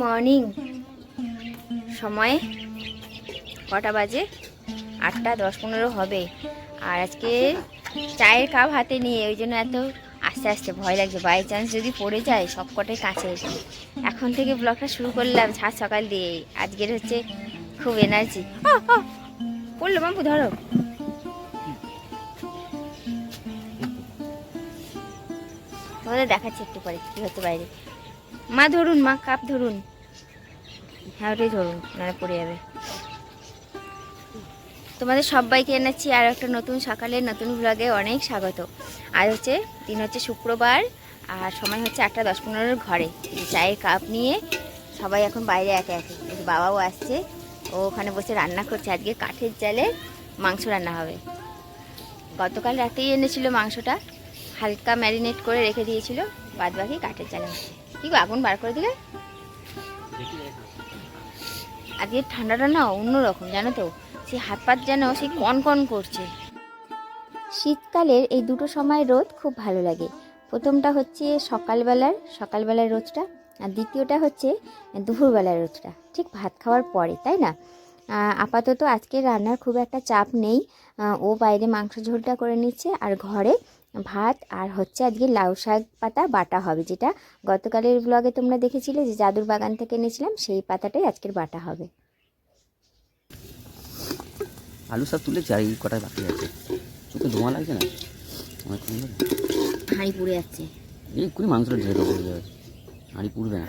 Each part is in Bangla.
মর্নিং। সময় কটা বাজে? আটটা দশ পনেরো হবে। আর আজকে চায়ের কাপ হাতে নিয়ে, ওই জন্য এত আস্তে আস্তে ভয় লাগছে। বাই চান্স যদি পড়ে যায়, সব কটাই কাছে এখন থেকে ব্লগটা শুরু করলাম সাত সকাল দিয়ে। আজকের হচ্ছে খুব এনার্জি পড়ল মাম্পু ধরো। তোমাদের দেখাচ্ছি একটু পরে, কী হচ্ছে বাইরে। মা ধরুন, মা, কাপ ধরুন। হ্যাঁ ওটাই ধরুন, নাহলে পড়ে যাবে। তোমাদের সবাইকে এনেছি আর একটা নতুন সকালে নতুন ব্লগে অনেক স্বাগত। আজ হচ্ছে, দিন হচ্ছে শুক্রবার, আর সময় হচ্ছে আটটা দশ পনেরোর ঘরে। চায়ের কাপ নিয়ে সবাই এখন বাইরে একে একে। বাবাও আসছে, ও ওখানে বসে রান্না করছে। আজকে কাঠের জালে মাংস রান্না হবে। গতকাল রাতেই এনেছিল মাংসটা, হালকা ম্যারিনেট করে রেখে দিয়েছিল বাদ বাকি কাঠের জালে হচ্ছে কি আগুন বার করে দিলে? আজকে ঠান্ডাটা না অন্যরকম, জানো তো? সে হাত পাত যেন সে কন কন করছে। শীতকালের এই দুটো সময় রোদ খুব ভালো লাগে। প্রথমটা হচ্ছে সকালবেলার সকালবেলার রোদটা, আর দ্বিতীয়টা হচ্ছে দুপুরবেলার রোদটা। ঠিক ভাত খাওয়ার পরে, তাই না? আপাতত আজকে রান্নার খুব একটা চাপ নেই। ও বাইরে মাংস ঝোলটা করে নিচ্ছে, আর ঘরে ভাত আর হচ্ছে আজকে লাউ শাক পাতা বাটা হবে যেটা গতকালের ব্লগে তোমরা দেখেছিলে যে জাদুর বাগান থেকে এনেছিলাম সেই পাতাটাই আজকের বাটা হবে। আলু সব তুলে যাই কটা বাকি আছে। চোখে ধোঁয়া লাগছে না হাঁড়ি পুড়ে যাচ্ছে। এই কুড়ি মাংসটা ঢেলে দেবো হয়ে যাবে। হাঁড়ি পুড়বে না।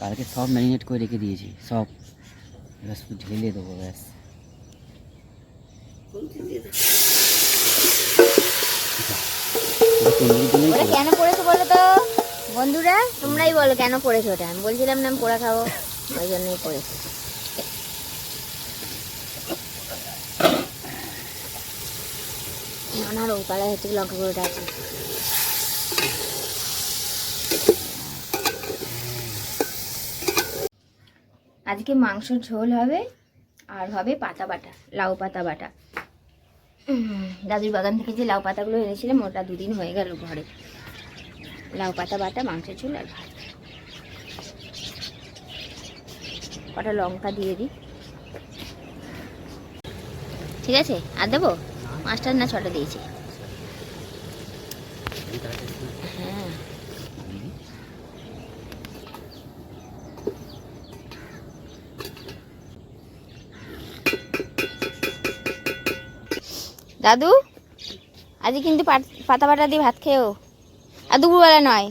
কালকে সব ম্যারিনেট করে রেখে দিয়েছি সব। এবার শুধু ঢেলে দেবো ব্যাস। ওটা কেন পড়েছো বলো তো? বন্ধুরা, তোমরাই বলো কেন পড়েছো ওটা আমি বলছিলাম না আমি পোড়া খাব, ওই জন্যই পড়েছো। নানার ও পাড়ায় হচ্ছে লঙ্কা গুঁড়োটা আছে। আজকে মাংসর ঝোল হবে, আর হবে পাতা বাটা, লাউ পাতা বাটা। দাদুর বাগান থেকে যে লাউ পাতাগুলো এনেছিলাম, ওটা দুদিন হয়ে গেল ঘরে। লাউ পাতা, বাটা, মাংস, ঝোল আর ভাত। কটা লঙ্কা দিয়ে দিই। ঠিক আছে? আর দেবো? পাঁচটা না ছটা দিয়েছি। হ্যাঁ। দাদু আজকে কিন্তু পাত- পাতা বাটা দিয়ে ভাত খেয়েও। আর দুপুরবেলা নয়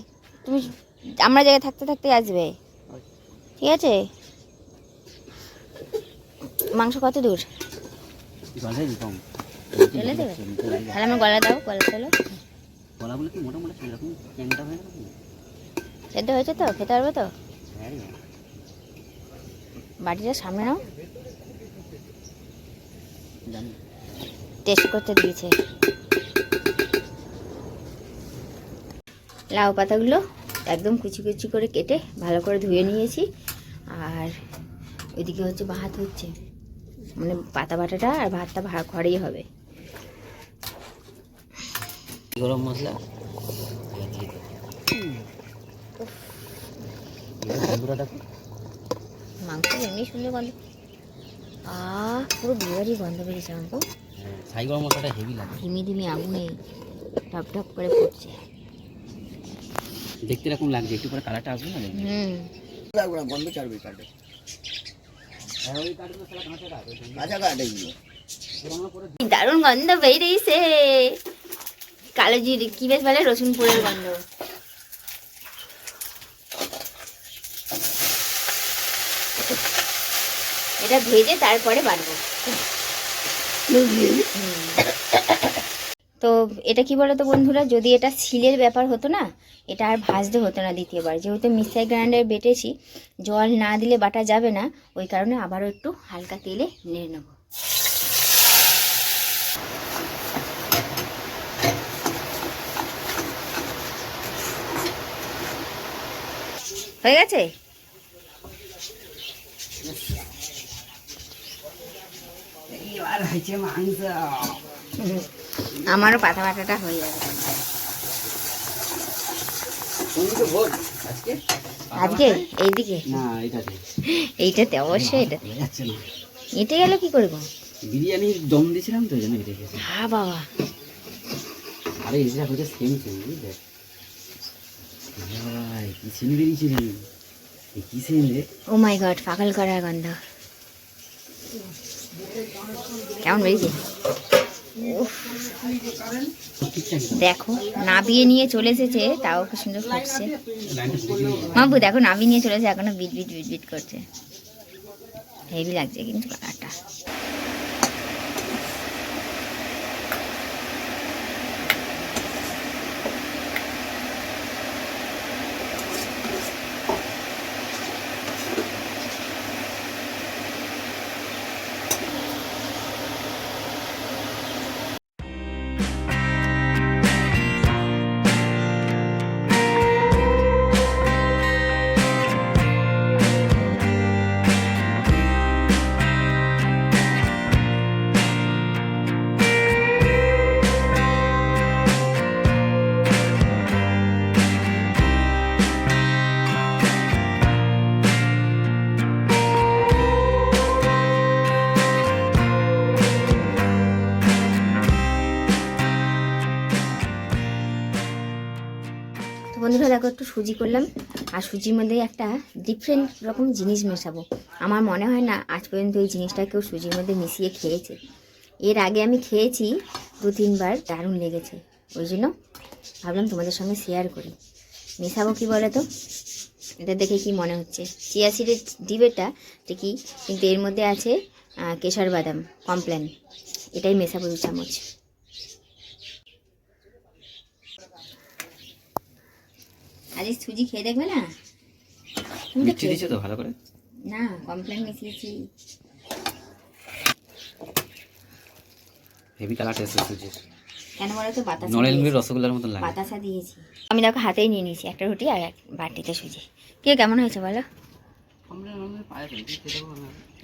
তুমি আমরা জায়গায় থাকতে থাকতে আসবে। ঠিক আছে? মাংস কত দূর? জলে ঢেলে দেবে? তাহলে আমার গলা দাও গলা তোলো কলাগুলো কি মোটা মোটা সেরকম ট্যাংটা হয়ে গেল সেদ্ধ হয়েছে তো খেতে পারবে তো? হ্যাঁ। রে। বাটিটা সামনে নাও। জানি। টেস্ট করতে দিয়েছে। লাউ পাতাগুলো একদম কুচি কুচি করে কেটে ভালো করে ধুয়ে নিয়েছি। আর ওইদিকে হচ্ছে ভাত হচ্ছে। মানে পাতা বাটাটা আর ভাতটা ভা- ঘরেই হবে। গরম মশলা? মাংস এমনি সুন্দর গন্ধ আ পুরো বিয়েবাড়ি গন্ধ বেরিয়েছে আমাকে ছাই গরম মশলাটা হেভি লাগে। ধিমি ধিমি আগুনে টপ টপ করে ফুটছে। দেখতে এরকম লাগছে একটু পরে কালারটা আসবে না হুম। লাগবে না গন্ধ ছাড়বে কাটে কাঁচা দারুণ গন্ধ বেরিয়েছে। কালো জিরে কি বেশ বলে রসুনপুরের গন্ধ। এটা ভেজে তারপরে হুম। তো এটা কি বলতো বন্ধুরা? যদি এটা সিলের ব্যাপার হতো না এটা আর ভাজতে হতো না দ্বিতীয়বার। যেহেতু মিক্সার গ্রাইন্ডার বেটেছি জল না দিলে বাটা যাবে না ওই কারণে আবারও একটু হালকা তেলে নেড়ে নেব। হয়ে গেছে? আমারও পাতা বাটাটা হয়ে যাবে। আজকে? আজকে? এইদিকে? না এইটাতে। অবশ্যই এটা এটে গেল কি করব বিরিয়ানি দম দিয়েছিলাম তো জন্য এটা খেয়েছি হা বাবা। আরে এটা হচ্ছে সেম সেম বুঝলে কি রে কি সিন রে ও মাই গড পাগল করার গন্ধ। কেমন বেরিয়েছে? দেখো, নাবিয়ে নিয়ে চলে এসেছে, তাও কি সুন্দর ফুটছে লাইনটা দেখে, নাবিয়ে নিয়ে চলেছে এখনও বিট বিট বিট বিট করছে। হেভি লাগছে কিন্তু কালারটা। দেখো একটু সুজি করলাম। আর সুজির মধ্যে একটা ডিফারেন্ট রকম জিনিস মেশাবো। আমার মনে হয় না আজ পর্যন্ত এই জিনিসটা কেউ সুজির মধ্যে মিশিয়ে খেয়েছে। এর আগে আমি খেয়েছি, দু তিনবার দারুণ লেগেছে। ওই জন্য ভাবলাম তোমাদের সঙ্গে শেয়ার করি। মেশাবো কি বলো তো এটা দেখে কি মনে হচ্ছে? চিয়া সিডের ডিবেটা ঠিকই কিন্তু এর মধ্যে আছে কেশর বাদাম কমপ্লেন এটাই মেশাবো দু চামচ। আজ এই সুজি খেয়ে দেখবে না? তুমি তো মিষ্টি দিয়েছ খেয়েছো। তো ভালো করে? না কমপ্লেন মিশিয়েছি হেভি কালার টেস্ট সুজির। কেন বলো তো বাতাসা নলেন দিয়েছি। রসগোল্লার মতন লাগে। বাতাসা দিয়েছি। আমি দেখো হাতেই নিয়ে নিয়েছি একটা রুটি আর এক বাটিতে সুজি। কে কেমন হয়েছে বলো?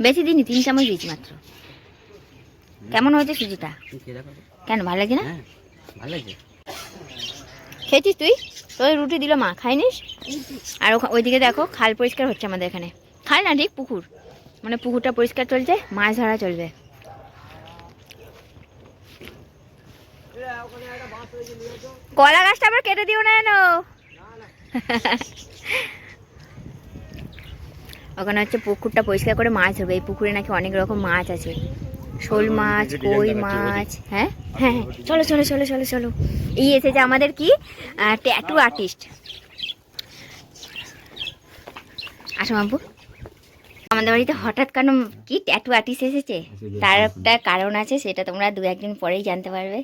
বেশি দিনই তিন চামচ দিয়েছি মাত্র। কেমন হয়েছে সুজিটা? কেন ভালো লাগে না? হ্যাঁ ভালো লাগছে খেয়েছিস তুই? তোর রুটি দিল মা খাইনিস? আর ওখা- ওইদিকে দেখো খাল পরিষ্কার হচ্ছে আমাদের এখানে। খাল না ঠিক পুকুর। মানে পুকুরটা পরিষ্কার চলছে মাছ ধরা চলবে। কলা গাছটা আবার কেটে দিও না এনো। ওখানে হচ্ছে পুকুরটা পরিষ্কার করে মাছ ধরবে। এই পুকুরে নাকি অনেক রকম মাছ আছে। শোল মাছ কই মাছ হ্যাঁ? হ্যাঁ হ্যাঁ। চলো চলো চলো চলো চলো। এই এসেছে আমাদের কি ট্যাটু আর্টিস্ট আসো মাম্পু। আমাদের বাড়িতে হঠাৎ কেন কি ট্যাটু আর্টিস্ট এসেছে? তার একটা কারণ আছে সেটা তোমরা দু একদিন পরেই জানতে পারবে।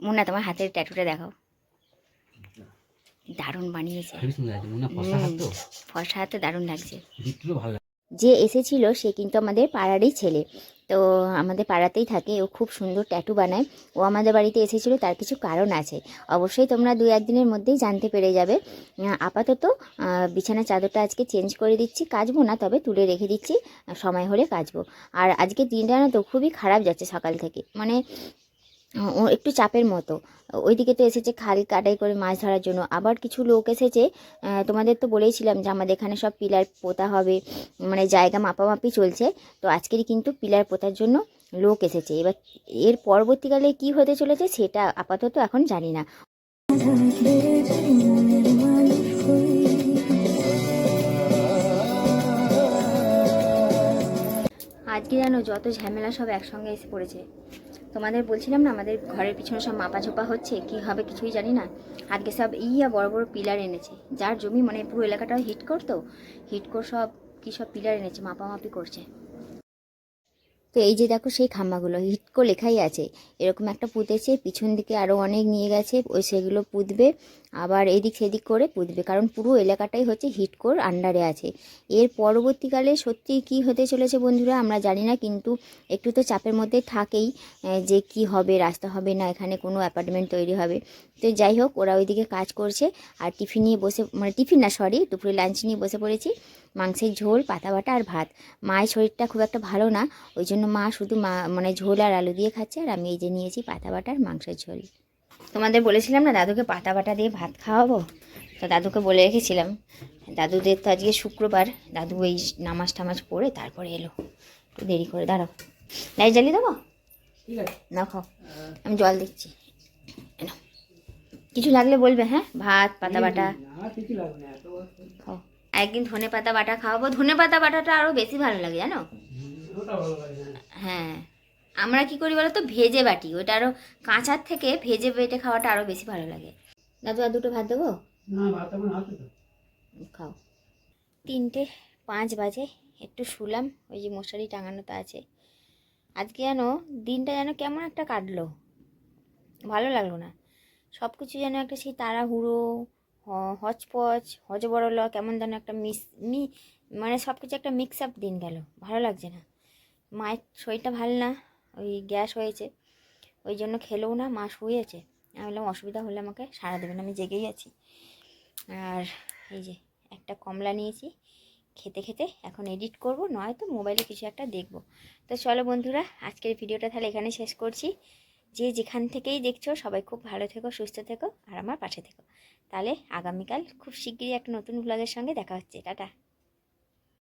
মুন্না তোমার হাতের ট্যাটুটা দেখাও। দারুণ বানিয়েছে। ফর্সা হাতে দারুণ লাগছে। ভালো যে এসেছিল সে কিন্তু আমাদের পাড়ারই ছেলে। তো আমাদের পাড়াতেই থাকে ও খুব সুন্দর ট্যাটু বানায়। ও আমাদের বাড়িতে এসেছিল তার কিছু কারণ আছে। অবশ্যই তোমরা দু একদিনের মধ্যেই জানতে পেরে যাবে। আপাতত আহ, বিছানার চাদরটা আজকে চেঞ্জ করে দিচ্ছি কাচবো না তবে তুলে রেখে দিচ্ছি সময় হলে কাচবো। আর আজকে দিনটা না তো খুবই খারাপ যাচ্ছে সকাল থেকে। মানে একটু চাপের মতো। ওইদিকে তো এসেছে খাল কাটাই করে মাছ ধরার জন্য। আবার কিছু লোক এসেছে তোমাদের তো বলেইছিলাম যে আমাদের এখানে সব পিলার পোতা হবে মানে জায়গা মাপামাপি চলছে। তো আজকেরই কিন্তু পিলার পোতার জন্য লোক এসেছে। এবার এর পরবর্তীকালে কি হতে চলেছে সেটা আপাতত এখন জানি না। আজকে জানো যত ঝামেলা সব একসঙ্গে এসে পড়েছে। তোমাদের বলছিলাম না, আমাদের ঘরের পিছনে সব মাপাঝোপা হচ্ছে, কি হবে কিছুই জানি না। আজকে সব ইয়া বড় বড় পিলার এনেছে। যার জমি মানে পুরো এলাকাটা হিট করতো, হিট কর সব কী সব পিলার এনেছে, মাপামাপি করছে। তো এই যে দেখো সেই খাম্বাগুলো হিটকো লেখাই আছে। এরকম একটা পুঁতেছে পিছন দিকে আরও অনেক নিয়ে গেছে, ওই সেগুলো পুঁতবে, আবার এদিক সেদিক করে পুঁতবে, কারণ পুরো এলাকাটাই হচ্ছে হিটকোর আন্ডারে আছে। এর পরবর্তীকালে সত্যি কি হতে চলেছে বন্ধুরা আমরা জানি না, কিন্তু একটু তো চাপের মধ্যে থাকেই যে কি হবে, রাস্তা হবে না, এখানে কোনো অ্যাপার্টমেন্ট তৈরি হবে। তো যাই হোক, ওরা ওইদিকে কাজ করছে, আর টিফিন নিয়ে বসে মানে টিফিন না সরি দুপুরে লাঞ্চ নিয়ে বসে পড়েছি। মাংসের ঝোল পাতা বাটা আর ভাত। মায়ের শরীরটা খুব একটা ভালো না ওই জন্য মা শুধু মা মানে ঝোল আর আলু দিয়ে খাচ্ছে আর আমি এই যে নিয়েছি পাতা বাটা আর মাংসের ঝোল। তোমাদের বলেছিলাম না দাদুকে পাতা বাটা দিয়ে ভাত খাওয়াবো? তো দাদুকে বলে রেখেছিলাম দাদুদের তো আজকে শুক্রবার দাদু এই নামাজ টামাজ পড়ে তারপরে এলো। একটু দেরি করে দাঁড়াও। লাইট জ্বালিয়ে দেবো? না খাও। আমি জল দিচ্ছি। কিছু লাগলে বলবে হ্যাঁ? ভাত পাতা বাটা। খাও। একদিন ধনে পাতা বাটা খাওয়াবো। ধনে পাতা বাটাটা আরও বেশি ভালো লাগে জানো? হ্যাঁ। আমরা কি করি বলো তো ভেজে বাটি। ওটা আরও কাঁচার থেকে ভেজে বেটে খাওয়াটা আরও বেশি ভালো লাগে। দাদু আর দুটো ভাত দেবো? খাও। তিনটে পাঁচ বাজে একটু শুলাম ওই যে মশারি টাঙানো তো আছে। আজকে যেন দিনটা যেন কেমন একটা কাটলো। ভালো লাগল না। সব কিছু যেন একটা সেই তাড়াহুড়ো হচপচ হজবরল কেমন যেন একটা মিস, মি মানে সব কিছু একটা মিক্স আপ দিন গেল। ভালো লাগছে না। মায়ের শরীরটা ভালো না, ওই গ্যাস হয়েছে। ওই জন্য খেলেও না, মা শুয়েছে। আমি বললাম, অসুবিধা হলে আমাকে সারা দেবেন, আমি জেগেই আছি। আর এই যে একটা কমলা নিয়েছি, খেতে খেতে এখন এডিট করব, নয়তো মোবাইলে কিছু একটা দেখব। তো চলো বন্ধুরা, আজকের ভিডিওটা তাহলে এখানে শেষ করছি। যে যেখান থেকেই দেখছ, সবাই খুব ভালো থেকো, সুস্থ থেকো আর আমার পাশে থেকো। তাহলে আগামীকাল খুব শিগগিরই একটা নতুন ব্লগের সঙ্গে দেখা হচ্ছে। টাটা।